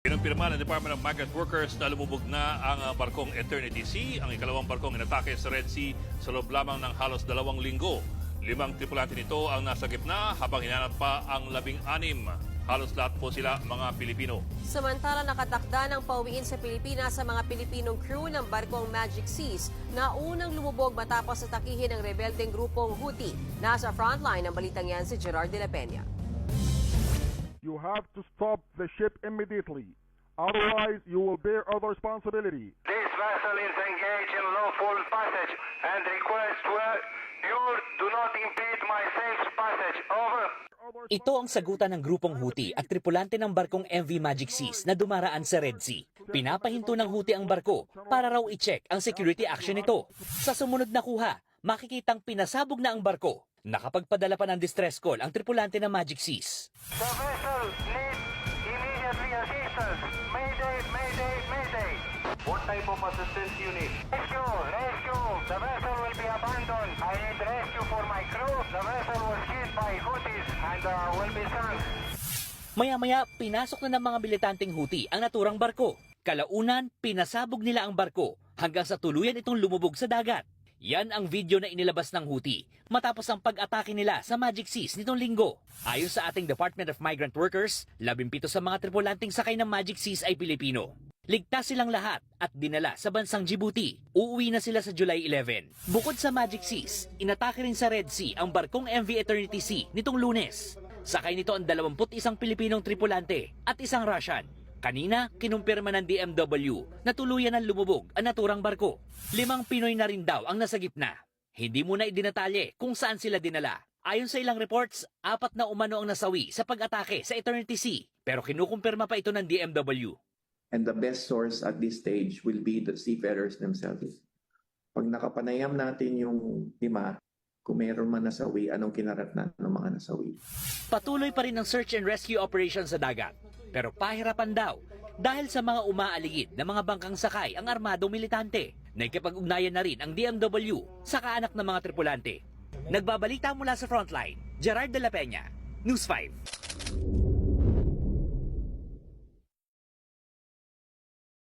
Pinumpirma ng Department of Migrant Workers na lumubog na ang uh, barkong Eternity Sea, ang ikalawang barkong inatake sa Red Sea sa loob lamang ng halos dalawang linggo. Limang tripulante nito ang nasa gitna habang hinanap pa ang labing-anim. Halos lahat po sila mga Pilipino. Samantala nakatakda ng pauwiin sa Pilipinas sa mga Pilipinong crew ng barkong Magic Seas na unang lumubog matapos atakihin ng rebeldeng grupong Houthi. Nasa frontline ng balitang yan si Gerard de la Peña. You have to stop the ship immediately. Otherwise, you will bear other responsibility. This vessel is engaged in lawful passage and request where you do not impede my safe passage. Over. Ito ang sagutan ng grupong Houthi at tripulante ng barkong MV Magic Seas na dumaraan sa Red Sea. Pinapahinto ng Houthi ang barko para raw i-check ang security action nito. Sa sumunod na kuha, makikitang pinasabog na ang barko. Nakapagpadala pa ng distress call ang tripulante ng Magic Seas. The vessel needs immediately assistance. Mayday, mayday, mayday. What type of assistance you need? Rescue, rescue. The vessel will be abandoned. I need rescue for my crew. The vessel was hit by Houthis and uh, will be sunk. Maya-maya, pinasok na ng mga militanteng Houthi ang naturang barko. Kalaunan, pinasabog nila ang barko hanggang sa tuluyan itong lumubog sa dagat. Yan ang video na inilabas ng Houthi matapos ang pag-atake nila sa Magic Seas nitong linggo. Ayon sa ating Department of Migrant Workers, labimpito sa mga tripulanting sakay ng Magic Seas ay Pilipino. Ligtas silang lahat at dinala sa bansang Djibouti. Uuwi na sila sa July 11. Bukod sa Magic Seas, inatake rin sa Red Sea ang barkong MV Eternity Sea nitong lunes. Sakay nito ang 21 Pilipinong tripulante at isang Russian. Kanina, kinumpirma ng DMW na tuluyan ng lumubog ang naturang barko. Limang Pinoy na rin daw ang nasa gitna. Hindi muna idinatalye kung saan sila dinala. Ayon sa ilang reports, apat na umano ang nasawi sa pag-atake sa Eternity Sea. Pero kinukumpirma pa ito ng DMW. And the best source at this stage will be the seafarers themselves. Pag nakapanayam natin yung lima, kung meron man nasawi, anong kinaratnan ng mga nasawi. Patuloy pa rin ang search and rescue operation sa dagat. Pero pahirapan daw dahil sa mga umaaligid na mga bangkang sakay ang armadong militante. Nagkipag-ugnayan na rin ang DMW sa kaanak ng mga tripulante. Nagbabalita mula sa frontline, Gerard de la Peña, News 5.